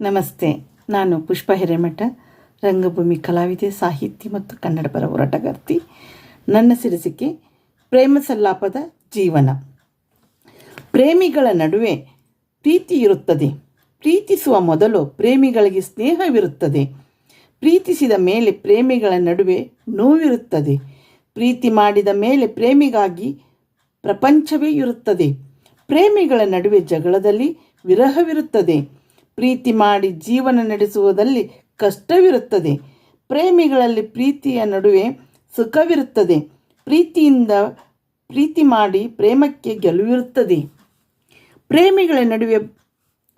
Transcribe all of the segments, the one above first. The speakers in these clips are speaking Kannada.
ನಮಸ್ತೆ. ನಾನು ಪುಷ್ಪ ಹಿರೇಮಠ, ರಂಗಭೂಮಿ ಕಲಾವಿದೆ, ಸಾಹಿತಿ ಮತ್ತು ಕನ್ನಡ ಪರ ಹೋರಾಟಗಾರ್ತಿ. ನನ್ನ ಸಿರಸಿಕೆ ಪ್ರೇಮ ಸಲ್ಲಾಪದ ಜೀವನ. ಪ್ರೇಮಿಗಳ ನಡುವೆ ಪ್ರೀತಿ ಇರುತ್ತದೆ. ಪ್ರೀತಿಸುವ ಮೊದಲು ಪ್ರೇಮಿಗಳಿಗೆ ಸ್ನೇಹವಿರುತ್ತದೆ. ಪ್ರೀತಿಸಿದ ಮೇಲೆ ಪ್ರೇಮಿಗಳ ನಡುವೆ ನೋವಿರುತ್ತದೆ. ಪ್ರೀತಿ ಮಾಡಿದ ಮೇಲೆ ಪ್ರೇಮಿಗಾಗಿ ಪ್ರಪಂಚವೇ ಇರುತ್ತದೆ. ಪ್ರೇಮಿಗಳ ನಡುವೆ ಜಗಳದಲ್ಲಿ ವಿರಹವಿರುತ್ತದೆ. ಪ್ರೀತಿ ಮಾಡಿ ಜೀವನ ನಡೆಸುವುದಲ್ಲಿ ಕಷ್ಟವಿರುತ್ತದೆ. ಪ್ರೇಮಿಗಳಲ್ಲಿ ಪ್ರೀತಿಯ ನಡುವೆ ಸುಖವಿರುತ್ತದೆ. ಪ್ರೀತಿಯಿಂದ ಪ್ರೀತಿ ಮಾಡಿ ಪ್ರೇಮಕ್ಕೆ ಗೆಲುವಿರುತ್ತದೆ. ಪ್ರೇಮಿಗಳ ನಡುವೆ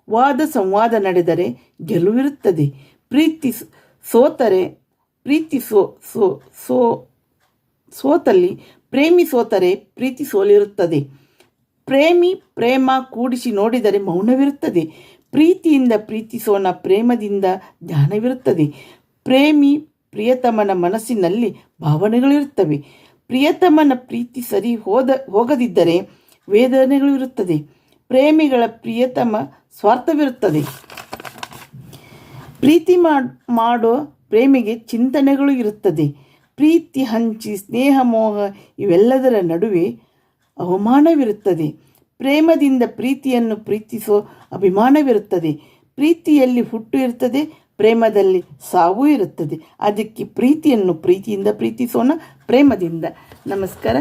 ವಾದ ಸಂವಾದ ನಡೆದರೆ ಗೆಲುವಿರುತ್ತದೆ. ಪ್ರೀತಿ ಸೋತರೆ, ಪ್ರೀತಿ ಸೋ ಸೋ ಸೋ, ಸೋತಲ್ಲಿ ಪ್ರೇಮಿ ಸೋತರೆ ಪ್ರೀತಿ ಸೋಲಿರುತ್ತದೆ. ಪ್ರೇಮಿ ಪ್ರೇಮ ಕೂಡಿಸಿ ನೋಡಿದರೆ ಮೌನವಿರುತ್ತದೆ. ಪ್ರೀತಿಯಿಂದ ಪ್ರೀತಿಸೋಣ, ಪ್ರೇಮದಿಂದ ಧ್ಯಾನವಿರುತ್ತದೆ. ಪ್ರೇಮಿ ಪ್ರಿಯತಮನ ಮನಸ್ಸಿನಲ್ಲಿ ಭಾವನೆಗಳಿರುತ್ತವೆ. ಪ್ರಿಯತಮನ ಪ್ರೀತಿ ಸರಿ ಹೋದ, ಹೋಗದಿದ್ದರೆ ವೇದನೆಗಳು ಇರುತ್ತದೆ ಪ್ರೇಮಿಗಳ ಪ್ರಿಯತಮ ಸ್ವಾರ್ಥವಿರುತ್ತದೆ. ಪ್ರೀತಿ ಮಾಡ್ ಪ್ರೇಮಿಗೆ ಚಿಂತನೆಗಳು ಇರುತ್ತದೆ. ಪ್ರೀತಿ, ಹಂಚಿ, ಸ್ನೇಹ, ಮೋಹ ಇವೆಲ್ಲದರ ನಡುವೆ ಅವಮಾನವಿರುತ್ತದೆ. ಪ್ರೇಮದಿಂದ ಪ್ರೀತಿಯನ್ನು ಪ್ರೀತಿಸೋ ಅಭಿಮಾನವಿರುತ್ತದೆ. ಪ್ರೀತಿಯಲ್ಲಿ ಹುಟ್ಟು ಇರುತ್ತದೆ ಪ್ರೇಮದಲ್ಲಿ ಸಾವು ಇರುತ್ತದೆ. ಅದಕ್ಕೆ ಪ್ರೀತಿಯನ್ನು ಪ್ರೀತಿಯಿಂದ ಪ್ರೀತಿಸೋಣ, ಪ್ರೇಮದಿಂದ. ನಮಸ್ಕಾರ.